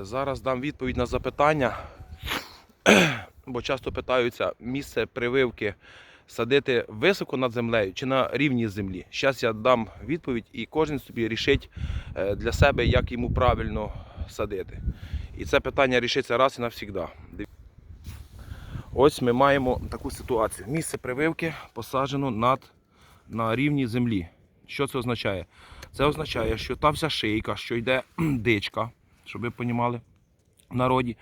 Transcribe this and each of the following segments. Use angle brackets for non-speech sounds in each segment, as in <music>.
Зараз дам відповідь на запитання, <clears throat> бо часто питаються місце прививки садити високо над землею чи на рівні землі. Зараз я дам відповідь і кожен собі рішить е, для себе, як йому правильно садити. І це питання рішиться раз і навсігда. Ось ми маємо таку ситуацію. Місце прививки посаджено над, на рівні землі. Що це означає? Це означає, що та вся шийка, що йде <clears throat> дичка, щоб ви розуміли, в народі,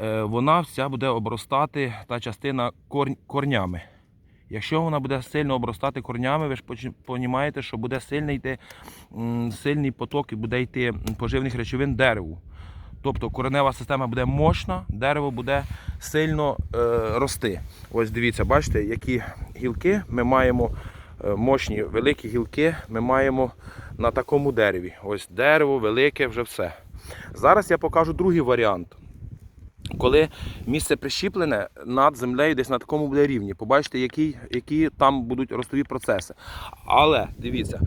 е, вона вся буде обростати та частина корнями. Якщо вона буде сильно обростати корнями, ви ж розумієте, що буде сильний, йти, сильний поток і буде йти поживних речовин дереву. Тобто коренева система буде мощна, дерево буде сильно е, рости. Ось дивіться, бачите, які гілки ми маємо е, мощні, великі гілки ми маємо на такому дереві. Ось дерево велике, вже все. Зараз я покажу другий варіант. Коли місце прищіплене над землею десь на такому буде рівні, побачите, які, які там будуть ростові процеси. Але дивіться,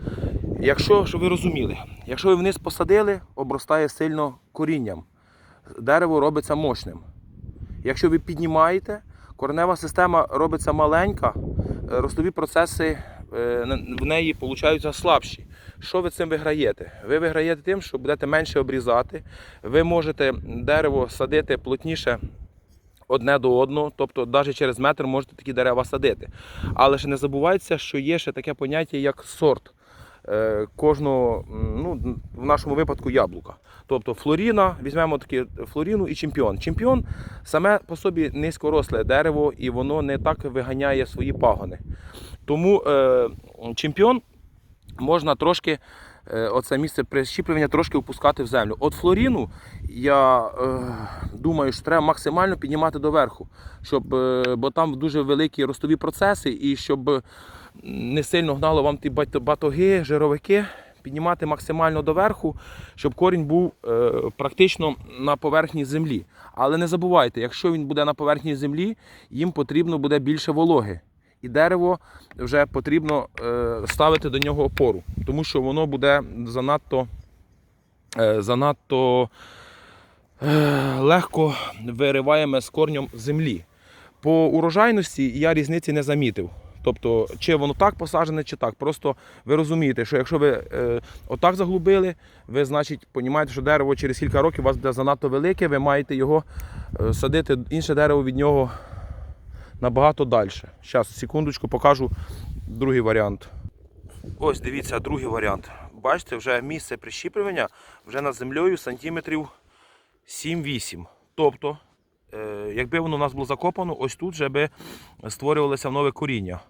якщо щоб ви розуміли, якщо ви вниз посадили, обростає сильно корінням. Дерево робиться мощним. Якщо ви піднімаєте, коренева система робиться маленька, е, ростові процеси е, в неї получаються слабші. Що ви цим виграєте? Ви виграєте тим, що будете менше обрізати. Ви можете дерево садити плотніше одне до одного, тобто навіть через метр можете такі дерева садити. Але ж не забувайте, що є ще таке поняття, як сорт е, кожного, ну, в нашому випадку яблука. Тобто флоріна, візьмемо такі флоріну і чемпіон. Чемпіон саме по собі низькоросле дерево і воно не так виганяє свої пагони. Тому е, чемпіон можна трошки е, оце місце прищіплення трошки опускати в землю. От флоріну я е, думаю, що треба максимально піднімати доверху, щоб, е, бо там дуже великі ростові процеси, і щоб не сильно гнало вам ті батоги, жировики. Піднімати максимально доверху, щоб корінь був е, практично на поверхні землі. Але не забувайте, якщо він буде на поверхні землі, їм потрібно буде більше вологи. І дерево вже потрібно е, ставити до нього опору, тому що воно буде занадто, е, занадто е, легко вириваємо з корнем землі. По урожайності я різниці не замітив. Тобто, чи воно так посаджене, чи так. Просто ви розумієте, що якщо ви е, отак заглубили, ви значить розумієте, що дерево через кілька років у вас буде занадто велике, ви маєте його садити інше дерево від нього набагато далі. Зараз, секундочку, покажу другий варіант. Ось дивіться, другий варіант. Бачите, вже місце прищіплювання вже над землею сантиметрів 7-8. Тобто, е, якби воно у нас було закопано, ось тут вже би створювалося нове коріння.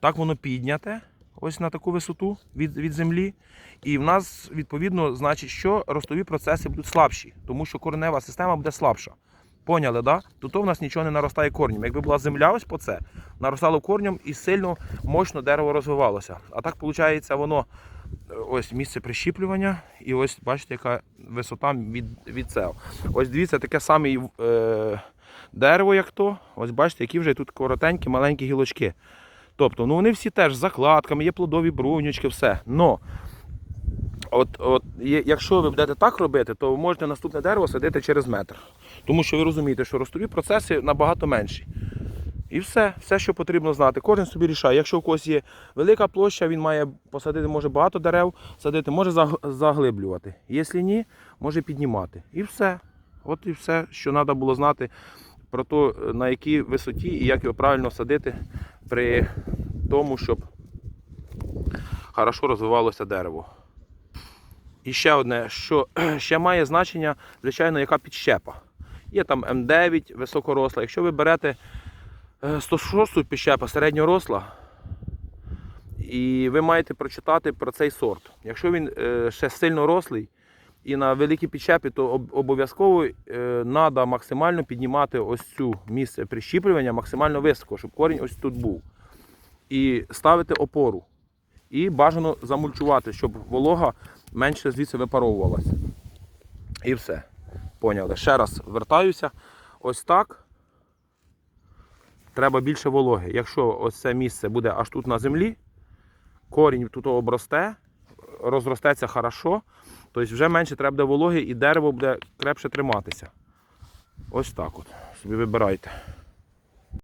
Так воно підняте, ось на таку висоту від, від землі. І в нас, відповідно, значить, що ростові процеси будуть слабші, тому що коренева система буде слабша. Поняли, да? Тут в нас нічого не наростає корнем. Якби була земля ось по це, наростало корнем і сильно мощно дерево розвивалося. А так, виходить, воно е, ось місце прищіплювання, і ось бачите, яка висота від, від цел. Ось дивіться, таке саме е, дерево, як то. Ось бачите, які вже тут коротенькі, маленькі гілочки. Тобто, ну вони всі теж з закладками, є плодові брунючки, все. Но От, от, якщо ви будете так робити, то ви можете наступне дерево садити через метр. Тому що ви розумієте, що ростові процеси набагато менші. І все, все, що потрібно знати. Кожен собі рішає. Якщо у когось є велика площа, він має посадити може багато дерев, садити, може заглиблювати. Якщо ні, може піднімати. І все. От і все, що треба було знати про те, на якій висоті і як його правильно садити при тому, щоб хорошо розвивалося дерево. І ще одне, що <clears throat> ще має значення, звичайно, яка підщепа. Є там М9 високоросла. Якщо ви берете е, 106 підщепа середньоросла, і ви маєте прочитати про цей сорт. Якщо він е, ще сильно рослий і на великій підщепі, то обов'язково треба максимально піднімати ось цю місце прищіплювання максимально високо, щоб корінь ось тут був. І ставити опору. І бажано замульчувати, щоб волога менше звідси випаровувалася. І все. Поняли. Ще раз вертаюся. Ось так. Треба більше вологи. Якщо ось це місце буде аж тут на землі, корінь тут обросте, розростеться хорошо, Тобто вже менше треба буде вологи і дерево буде крепше триматися. Ось так от. Собі вибирайте.